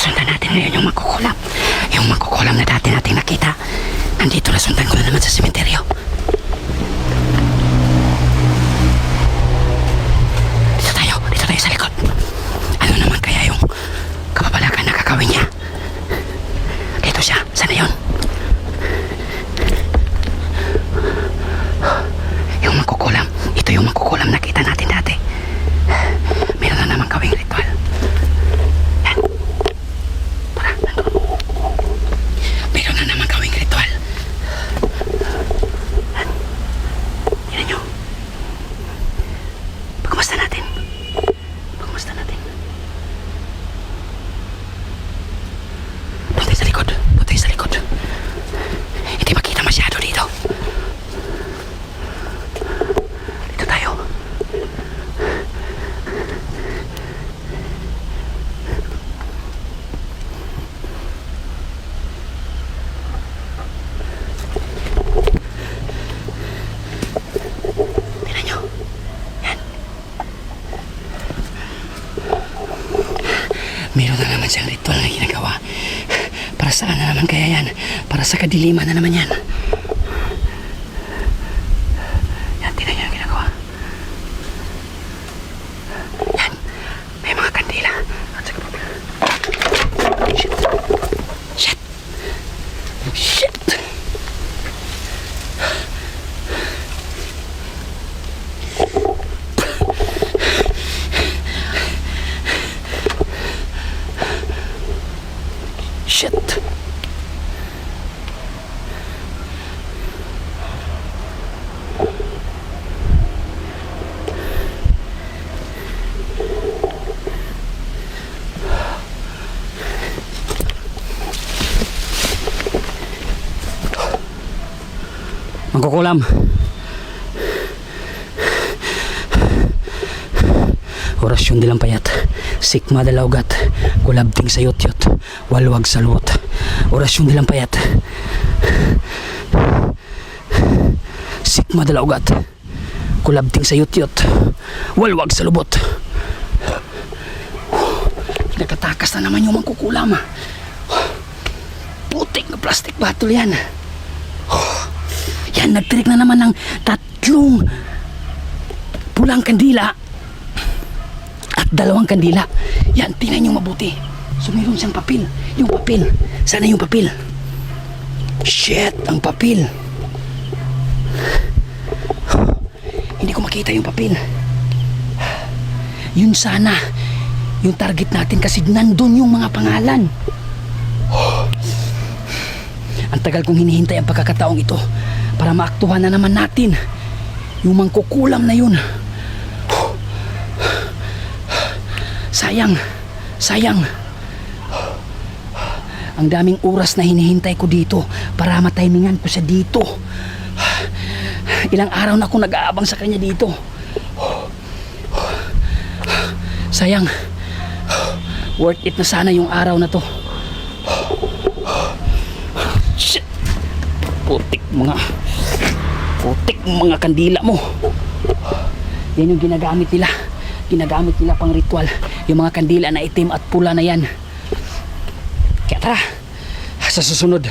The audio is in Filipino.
Nasundan natin ngayon yung magkukulam. Yung magkukulam na dati natin nakita. Nandito nasundan ko na naman sa sementeryo. Dito tayo. Dito tayo sa likod. Ano naman kaya yung kababalagan na kakawin niya? Dito siya. Sana yun? Yung magkukulam. Ito yung magkukulam na kita natin dati. Meron na naman kawing ritual. Yan. Tara, nandun. Meron na naman kawing ritual. Yan. Tignan nyo. Pagkumusta natin. Pagkumusta natin. Doon tayo sa likod. Doon tayo sa likod. Hindi makita masyado dito. Dito tayo. Tingnan nyo. Yan. Meron na naman siyang ritual na ginagawa. Para saan na naman kaya yan? Para sa kadiliman na naman yan. Yan, tingnan nyo yung ginagawa. Yan. May mga kandila. At saka. Shit. Shit. Shit. Mangkukulam. Orasyon dilang payat. Sikma dalawgat. Kulabting sa yotyot. Walwag sa luot. Orasyon dilang payat. Sikma dalawgat. Kulabting sa yotyot. Walwag sa lubot. Nakatakas na naman yung mangkukulam. Putik na plastic bottle yan. Yan, nagtirik na naman ng tatlong pulang kandila at dalawang kandila. Yan, tingnan nyo mabuti. So, mayroon siyang papel. Yung papel. Sana yung papel. Shit, ang papel. Hindi ko makita yung papel. Yun sana. Yung target natin kasi nandun yung mga pangalan. Ang tagal kong hinihintay ang pagkakataong ito para maaktuhan na naman natin yung mangkukulam na yun. Sayang, sayang. Ang daming oras na hinihintay ko dito para matimingan ko siya dito. Ilang araw na akong nag-aabang sa kanya dito. Sayang. Worth it na sana yung araw na to. Shit. Putik mga putik mga kandila mo. Yan yung ginagamit nila. Ginagamit nila pang ritual. Yung mga kandila na itim at pula na yan. Kaya tara, sa susunod,